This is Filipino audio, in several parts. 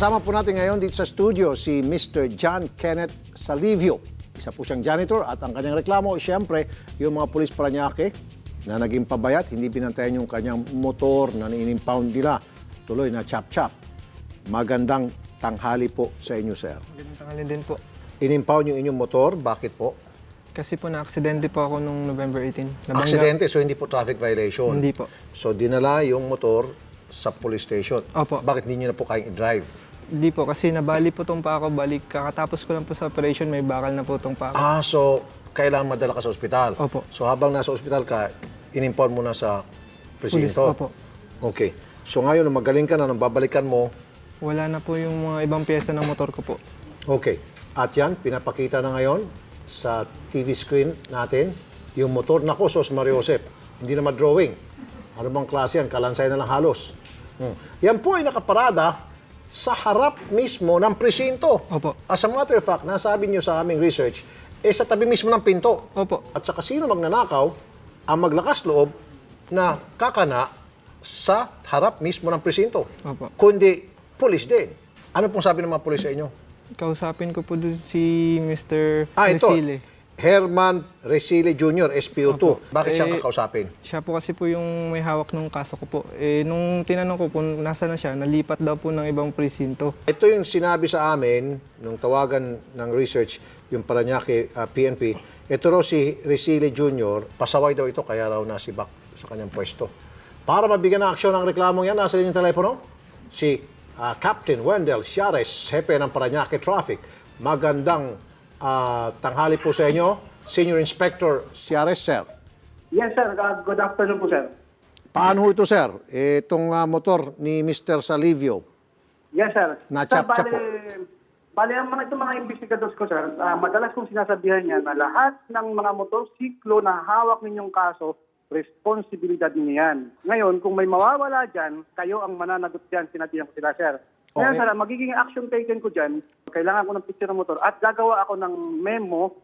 Kasama po natin ngayon dito sa studio si Mr. John Kenneth Salivio. Isa po siyang janitor at ang kanyang reklamo, siyempre, yung mga pulis Paranaque na naging pabayat, hindi binantayan yung kanyang motor na in-impound nila. Tuloy na chop-chop. Magandang tanghali po sa inyo, sir. Magandang tanghali din po. In-impound yung inyong motor, bakit po? Kasi po na-aksidente po ako nung November 18. Nabangga- Aksidente, so hindi po traffic violation. Hindi po. So dinala yung motor sa police station. Opo. Bakit hindi nyo na po kayang i-drive? Hindi po, kasi nabali po tong pa ako. Balik, kakatapos ko lang po sa operation, may bakal na po tong pa ako. Ah, so kailangan madala ka sa ospital. Opo. So habang nasa ospital ka, in-impound mo na sa Pulis, presinto. opo. Okay. So ngayon, nung magaling ka na, nung babalikan mo, Wala na po yung mga ibang pyesa ng motor ko po. okay. At yan, pinapakita na ngayon sa TV screen natin, yung motor. Nako, Sos Mario Josep, hindi naman drawing. Ano bang klase yan? Kalansay na lang halos. Hmm. Yan po ay nakaparada sa harap mismo ng presinto. Opo. As a matter of fact, nasabi niyo sa aming research, eh sa tabi mismo ng pinto. Opo. At saka sino magnanakaw ang maglakas loob na kakana sa harap mismo ng presinto. Opo. Kundi pulis din. Ano pong sabi ng mga pulis sa inyo? Kausapin ko po doon si Mr. Ah, ito. Herman Resile Jr., SPO2. Opo. Bakit siya Eh, kakausapin? Siya po kasi po yung may hawak ng kaso ko po. Eh, nung tinanong ko kung nasa na siya, nalipat daw po ng ibang presinto. Ito yung sinabi sa amin nung tawagan ng research yung Paranaque ah, PNP. Ito raw si Resile Jr., pasaway daw ito kaya raw nasibak sa kanyang pwesto. Para mabigyan ng aksyon ang reklamong yan, nasa yung telepono? Si ah, Captain Wendell Ciares, hepe ng Paranaque Traffic. Magandang ah, tanghali po sa inyo, Senior Inspector Ciares, sir. Yes, sir. Uh, good afternoon po, sir. Paano ito, sir? Itong ah, motor ni Mr. Salivio. Yes, sir. Na-chap-chap bali, bali, ang mga, itong mga investigadors ko, sir, ah, madalas kong sinasabihan niya na lahat ng mga motorsiklo na hawak ninyong kaso, responsibilidad niyo yan. Ngayon, kung may mawawala dyan, kayo ang mananagot dyan, sinabihan ko sila, sir. Kaya, Okay. sir, ang magiging action taken ko dyan, kailangan ko ng picture ng motor at gagawa ako ng memo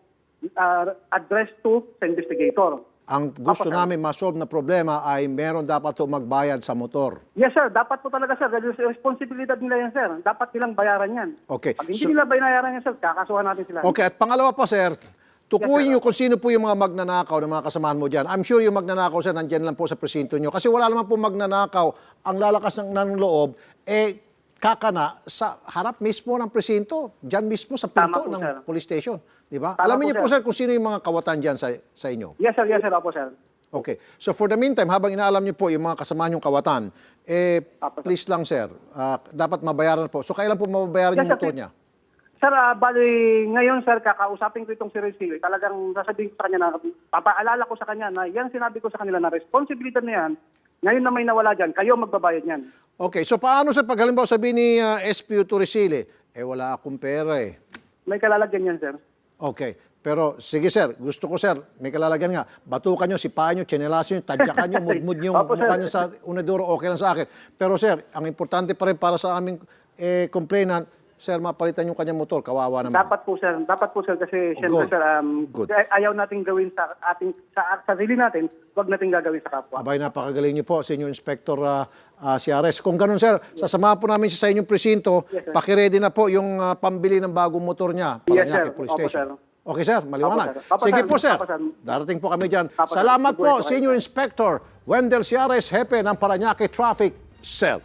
ah, address to sa investigator. Ang gusto sir. namin ma-solve na problema ay meron dapat to magbayad sa motor. Yes, sir. Dapat po talaga, sir. Dahil responsibilidad nila yan, sir. Dapat nilang bayaran yan. Okay. Pag hindi So- nila bayaran yan, sir, kakasuhan natin sila. Okay, at pangalawa pa, sir, tukuyin Yes, niyo kung sino po yung mga magnanakaw ng mga kasamahan mo dyan. I'm sure yung magnanakaw, sir, nandyan lang po sa presinto niyo. Kasi wala naman po magnanakaw ang lalakas ng, ng loob, eh, kakana sa harap mismo ng presinto. Dyan mismo sa pinto po, ng sir. police station. Di ba? Tama Alamin po, niyo po, sir. kung sino yung mga kawatan dyan sa, sa inyo. Yes, sir. Yes, sir. Opo, sir. Okay. So for the meantime, habang inaalam niyo po yung mga kasamahan yung kawatan, eh, Apo, sir. please lang, sir, ah, dapat mabayaran po. So kailan po mababayaran Yes, yung sir. motor niya? Sir, ah, bali, ngayon, sir, kakausapin ko itong si Rizky. Talagang sasabihin ko sa kanya na, papaalala ko sa kanya na yan sinabi ko sa kanila na responsibilidad na yan. Ngayon na may nawala dyan, kayo magbabayad yan. Okay, so paano sa pag halimbawa sabihin ni uh, SPU Turisile, eh wala akong pera eh. May kalalagyan yan, sir. Okay, pero sige sir, gusto ko sir, may kalalagyan nga, batukan nyo, sipahan nyo, chinelasin nyo, tadyakan nyo, mudmud nyo, Opo, sir. mukha nyo sa unaduro, okay lang sa akin. Pero sir, ang importante pa rin para sa aming eh, complainant, sir, mapalitan yung kanyang motor, kawawa naman. Dapat po, sir. Dapat po, sir, kasi syempre, Good. sir, um, Good. ay- ayaw nating gawin sa ating sa sarili natin, wag nating gagawin sa kapwa. Abay, napakagaling niyo po, Senior Inspector uh, uh, Ciares. Kung ganun, sir, sasamahan po namin siya sa inyong presinto. Yes, sir. Pakiredy na po yung uh, pambili ng bagong motor niya. Yes, Paranaque sir. Police Opo, Station. sir. Okay, sir. Maliwanag. Opo, sir. Opo, Sige sir. po, sir. Opo, sir. Darating po kami dyan. Opo, sir. Salamat po, kayo, Senior. Inspector Wendell Ciares, Hepe ng Paranaque Traffic. Sir.